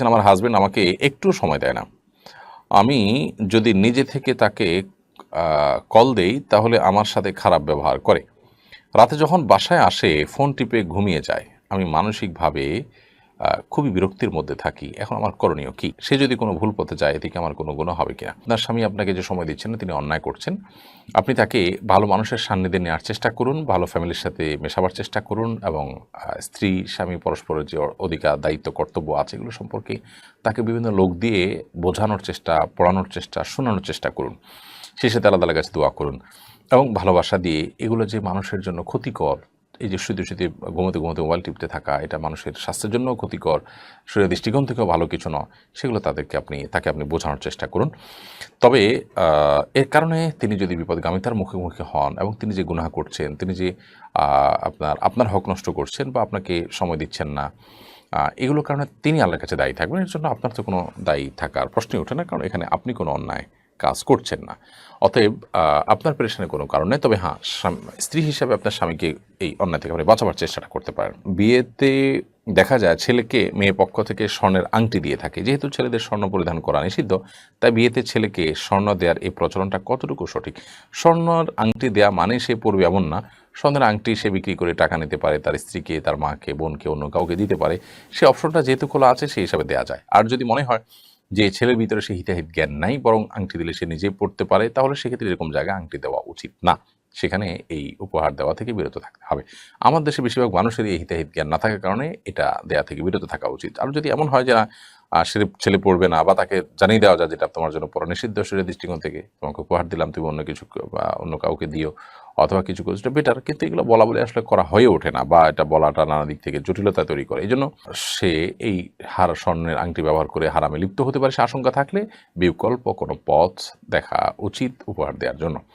আমার হাজব্যান্ড আমাকে একটু সময় দেয় না। আমি যদি নিজে থেকে তাকে কল দেই, তাহলে আমার সাথে খারাপ ব্যবহার করে। রাতে যখন বাসায় আসে ফোন টিপে ঘুমিয়ে যায়। আমি মানসিকভাবে খুবই বিরক্তির মধ্যে থাকি। এখন আমার করণীয় কি? সে যদি কোনো ভুল পথে যায় এদিকে আমার কোনো গুণ হবে কিনা? আপনার স্বামী আপনাকে যে সময় দিচ্ছেন না, তিনি অন্যায় করছেন। আপনি তাকে ভালো মানুষের সান্নিধ্যে নেওয়ার চেষ্টা করুন, ভালো ফ্যামিলির সাথে মেশাবার চেষ্টা করুন এবং স্ত্রী, স্বামী, পরস্পরের যে অধিকার, দায়িত্ব, কর্তব্য আছে, এগুলো সম্পর্কে তাকে বিভিন্ন লোক দিয়ে বোঝানোর চেষ্টা, পড়ানোর চেষ্টা, শোনানোর চেষ্টা করুন। শেষে তালা তালা কাছে দোয়া করুন এবং ভালোবাসা দিয়ে এগুলো যে মানুষের জন্য ক্ষতিকর এই যে শুধু শুধু ঘুমোতে ঘুমোতে মোবাইল টিপতে থাকা, এটা মানুষের স্বাস্থ্যের জন্য ক্ষতিকর, শরীরের দৃষ্টিকোণ থেকেও ভালো কিছু নয়, সেগুলো তাদেরকে আপনি, তাকে আপনি বোঝানোর চেষ্টা করুন। তবে এর কারণে তিনি যদি বিপদগামিতার মুখোমুখি হন এবং তিনি যে গুনাহ করছেন, তিনি যে আপনার আপনার হক নষ্ট করছেন বা আপনাকে সময় দিচ্ছেন না এগুলোর কারণে তিনি আল্লাহর কাছে দায়ী থাকবেন, এর জন্য আপনার তো কোনো দায়ী থাকার প্রশ্নই ওঠে না, কারণ এখানে আপনি কোনো অন্যায় কাজ করছেন না। অতএব আপনার পেরেশানের কোনো কারণ তবে হ্যাঁ স্ত্রী হিসাবে আপনার স্বামীকে এই অন্যায় থেকে আপনি বাঁচাবার চেষ্টাটা করতে পারেন। বিয়েতে দেখা যায় ছেলেকে মেয়ে পক্ষ থেকে স্বর্ণের আংটি দিয়ে থাকে। যেহেতু ছেলেদের স্বর্ণ পরিধান করা নিষিদ্ধ, তাই বিয়েতে ছেলেকে স্বর্ণ দেওয়ার এই প্রচলনটা কতটুকু সঠিক? স্বর্ণর আংটি দেওয়া মানে সে পড়বে এমন না। স্বর্ণের আংটি সে বিক্রি করে টাকা নিতে পারে, তার স্ত্রীকে, তার মাকে, বোনকে অন্য কাউকে দিতে পারে। সে অপশনটা যেহেতু খোলা আছে, সেই হিসাবে দেওয়া যায়। আর যদি মনে হয় যে ছেলের ভিতরে সে হিতাহিত জ্ঞান নাই, বরং আংটি দিলে সে নিজে পড়তে পারে, তাহলে সেক্ষেত্রে এরকম জায়গায় আংটি দেওয়া উচিত না। সেখানে এই উপহার দেওয়া থেকে বিরত থাকতে হবে। আমার দেশে বেশিরভাগ মানুষেরই এই হিতাহিত জ্ঞান না থাকার কারণে এটা দেয়া থেকে বিরত থাকা উচিত। আর যদি এমন হয় যে সে ছেলে পড়বে না, বা তাকে জানিয়ে দেওয়া যায় যেটা তোমার জন্য পড়া। নিষিদ্ধ শরীরের দৃষ্টিকোণ থেকে তোমাকে উপহার দিলাম, তুমি অন্য কিছু বা অন্য কাউকে দিও, অথবা কিছু সেটা বেটার কিন্তু এগুলো বলা বলে আসলে করা হয়ে ওঠে না, বা এটা বলাটা নানা দিক থেকে জটিলতা তৈরি করে। এই জন্য সে এই হার স্বর্ণের আংটি ব্যবহার করে হারামে লিপ্ত হতে পারে। সে আশঙ্কা থাকলে বিকল্প কোনো পথ দেখা উচিত উপহার দেওয়ার জন্য।